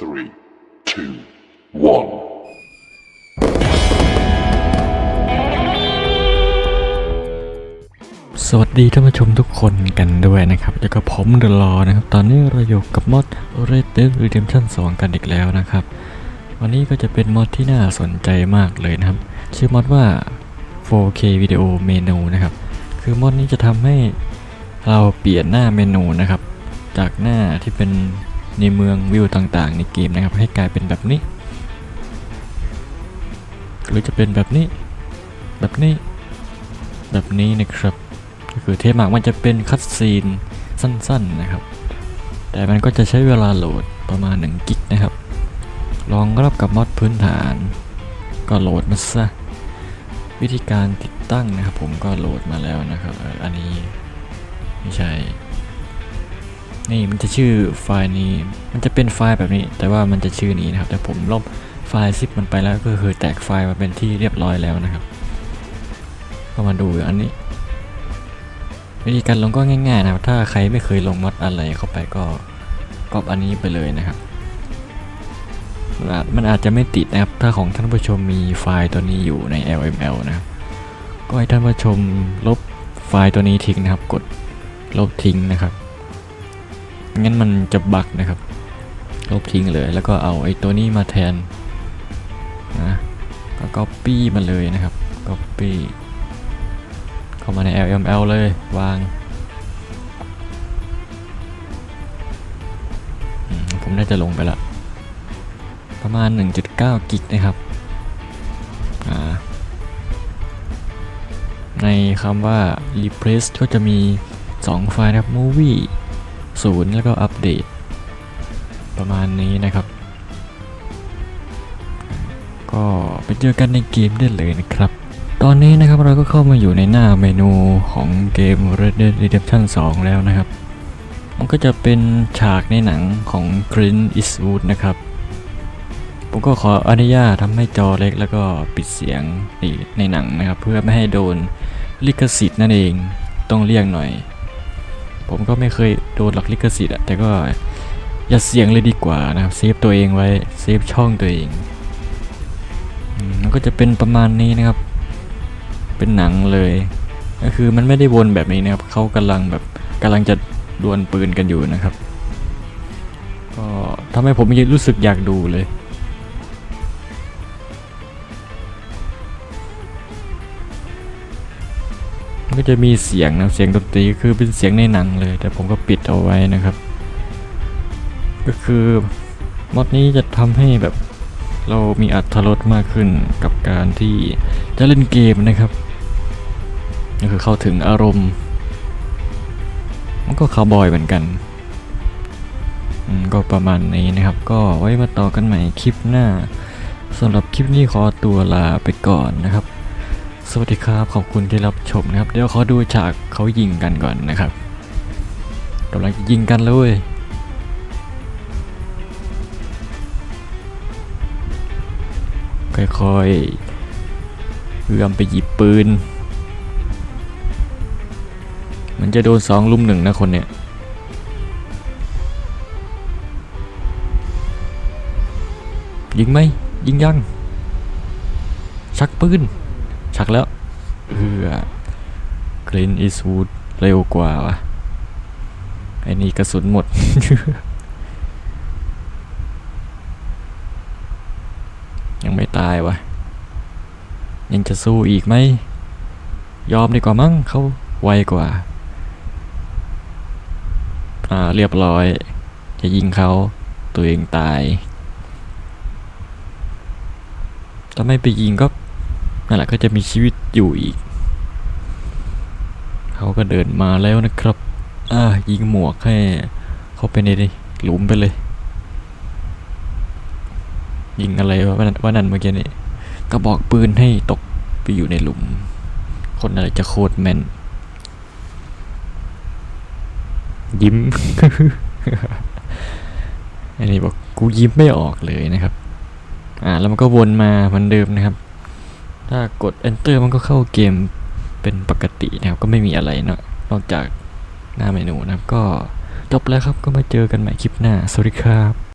three, two, one. สวัสดีท่านผู้ชมทุกคนกันด้วยนะครับแล้วก็ผมเดลอนะครับ ตอนนี้เราอยู่กับมอด Red Dead Redemption 2 กันอีกแล้วนะครับ วันนี้ก็จะเป็นมอดที่น่าสนใจมากเลยนะครับ ชื่อมอดว่า 4K Video Menu นะครับ คือมอดนี้จะทำให้เราเปลี่ยนหน้าเมนูนะครับ จากหน้าที่เป็น ในเมืองวิวต่างๆ ในเกมนะครับ ให้กลายเป็นแบบนี้ หรือจะเป็นแบบนี้ แบบนี้ แบบนี้นะครับ ก็คือเทมากมันจะเป็นคัตซีนสั้นๆนะครับ แต่มันก็จะใช้เวลาโหลดประมาณ1กิกนะครับลองรับกับมอดพื้นฐาน ก็โหลดมาซะวิธีการติดตั้งนะครับ ผมก็โหลดมาแล้วนะครับอันนี้ไม่ใช่ นี่มันจะชื่อไฟล์นี้ มันจะเป็นไฟล์แบบนี้ แต่ว่ามันจะชื่อนี้นะครับ แต่ผมลบไฟล์ซิปมันไปแล้วก็คือแตกไฟล์มาเป็นที่เรียบร้อยแล้วนะครับ ก็มาดูอันนี้ วิธีการลงก็ง่ายๆนะครับ ถ้าใครไม่เคยลงมอดอะไรเข้าไปก็ก๊อปอันนี้ไปเลยนะครับมันอาจมันอาจจะไม่ติดนะครับ ถ้าของท่านผู้ชมมีไฟล์ตัวนี้อยู่ใน LML นะครับ ก็ให้ท่านผู้ชมลบไฟล์ตัวนี้ทิ้งนะครับ กดลบทิ้งนะครับ งั้นมันจะบักนะครับ ลบทิ้งเลย แล้วก็เอาไอ้ตัวนี้มาแทนนะก็ copy มาเลยนะครับ copy เข้ามาใน LML เลยวาง ผมน่าจะลงไปละ ประมาณ 1.9 กิกนะครับ ในคำว่า replace ก็จะมี 2 ไฟล์นะครับ movie 0 แล้วก็อัปเดต ประมาณนี้นะครับ ก็ไปเจอกันในเกมได้เลยนะครับ ตอนนี้นะครับเราก็เข้ามาอยู่ในหน้าเมนูของเกม Red Dead Redemption 2 แล้วนะครับ มันก็จะเป็นฉากในหนังของ Clint Eastwood นะครับ ผมก็ขออนุญาตทำให้จอเล็กแล้วก็ปิดเสียงในในหนังนะครับ เพื่อไม่ให้โดนลิขสิทธิ์นั่นเองต้องเลี่ยงหน่อย ผมก็ไม่เคยโดนหลักลิขสิทธิ์อะแต่ก็อย่าเสี่ยงเลยดีกว่านะครับเซฟตัวเองไว้เซฟช่องตัวเองมันก็จะเป็นประมาณนี้นะครับ เป็นหนังเลย ก็คือมันไม่ได้วนแบบนี้นะครับเขากำลังแบบกำลังจะดวลปืนกันอยู่นะครับ ก็ทำให้ผมรู้สึกอยากดูเลย ก็จะมีเสียงนะเสียงดนตรีคือเป็นเสียงในหนังเลย แต่ผมก็ปิดเอาไว้นะครับ ก็คือมอดนี้จะทำให้แบบเรามีอัตรสมากขึ้นกับการที่จะเล่นเกมนะครับก็คือเข้าถึงอารมณ์มันก็คาวบอยเหมือนกันก็ประมาณนี้นะครับ ก็ไว้มาต่อกันใหม่คลิปหน้าสำหรับคลิปนี้ขอตัวลาไปก่อนนะครับ สวัสดีครับ ขอบคุณที่รับชมนะครับ เดี๋ยวขอดูฉากเขายิงกันก่อนนะครับกำลังยิงกันเลยค่อยๆเอื้อมไปหยิบปืน มันจะโดนสองลุมหนึ่งนะคนเนี่ยยิงไหมยิงยังชักปืน ชักแล้วเออกรีนอีสูดเร็วกว่าวะไอ้นี่กระสุนหมด ยังไม่ตายวะยังจะสู้อีกไหม ยอมดีกว่ามั้งเขาไวกว่า อ่าเรียบร้อย จะยิงเขาตัวเองตายถ้าไม่ไปยิงก็ นั่นแหละก็จะมีชีวิตอยู่อีก เขาก็เดินมาแล้วนะครับ อ่ายิงหมวกให้เขาไปในหลุมไปเลย ยิงอะไรวะว่านั่นว่านั่นเมื่อกี้นี่ก็บอกปืนให้ตกไปอยู่ในหลุม คนอะไรจะโคตรแมนยิ้ม อันนี้บอกกูยิ้มไม่ออกเลยนะครับ อ่าแล้วมันก็วนมาเหมือนเดิมนะครับ ถ้ากด enter มันก็เข้าเกมเป็นปกตินะครับ ก็ไม่มีอะไรเนะนอกจากหน้าเมนูนะครับ ก็จบแล้วครับก็มาเจอกันใหม่คลิปหน้า สวัสดีครับ